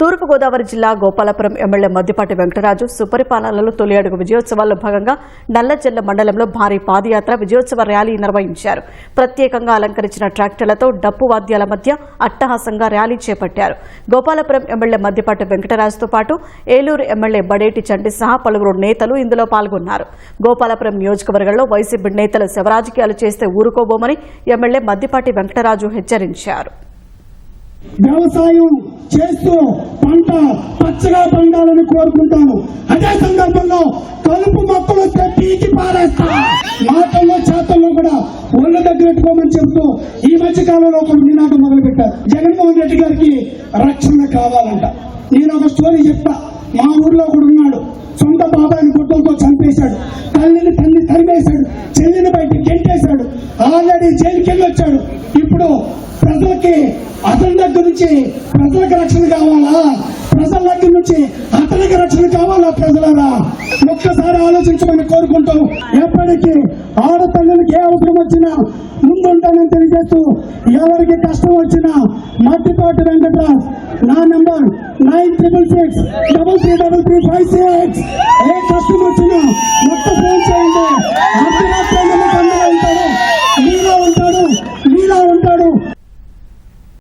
తూర్పుగోదావరి జిల్లా గోపాలపురం ఎమ్మెల్యే మద్దిపాటి వెంకటరాజు సుపరిపాలనలో తొలి అడుగు విజయోత్సవాల్లో భాగంగా నల్లజల్ల మండలంలో భారీ పాదయాత్ర విజయోత్సవ ర్యాలీ నిర్వహించారు. ప్రత్యేకంగా అలంకరించిన ట్రాక్టర్లతో డప్పు వాద్యాల మధ్య అట్టహాసంగా ర్యాలీ చేపట్టారు. గోపాలపురం ఎమ్మెల్యే మద్దిపాటి వెంకటరాజుతో పాటు ఏలూరు ఎమ్మెల్యే బడేటి చంటి సహా పలువురు నేతలు ఇందులో పాల్గొన్నారు. గోపాలపురం నియోజకవర్గంలో వైసీపీ నేతలు శవరాజకీయాలు చేస్తే ఊరుకోబోమని ఎమ్మెల్యే మద్దిపాటి వెంకటరాజు హెచ్చరించారు. వ్యవసాయం చేస్తూ పంట పచ్చగా పండాలని కోరుకుంటాను. అదే సందర్భంలో కలుపు మొక్కలు వస్తే పీకి పారేస్తా. మాటల్లో చేతల్లో కూడా ఒళ్ళు దగ్గర పెట్టుకోమని చెబుతూ ఈ మధ్య కాలంలో ఒక నినాదం మొదలు పెట్టారు జగన్మోహన్ రెడ్డి గారికి రక్షణ కావాలంట. నేను ఒక స్టోరీ చెప్తా. మా ఊర్లో కూడా ఉన్నాడు. సొంత బాబాయిని గుడ్డలతో చంపేశాడు. తల్లిని తల్లి తరిమేశాడు. చెల్లిని బయట గెంటేశాడు. ఆల్రెడీ జైలుకి వెళ్ళి వచ్చాడు. ఇప్పుడు ప్రజలకి అతని దగ్గర నుంచి ప్రజలకు రక్షణ కావాలా? ప్రజల దగ్గర నుంచి అతనికి రక్షణ కావాలా ప్రజలారా? ఒక్కసారి ఆలోచించమని కోరుకుంటాం ఎప్పటికీ ఆడపిల్లలకి ఏ అవసరం వచ్చినా ముందుంటానని తెలియజేస్తూ ఎవరికి కష్టం వచ్చినా మట్టిపాటి వెంకటరాజ్ నా number nine triple six double three double three five six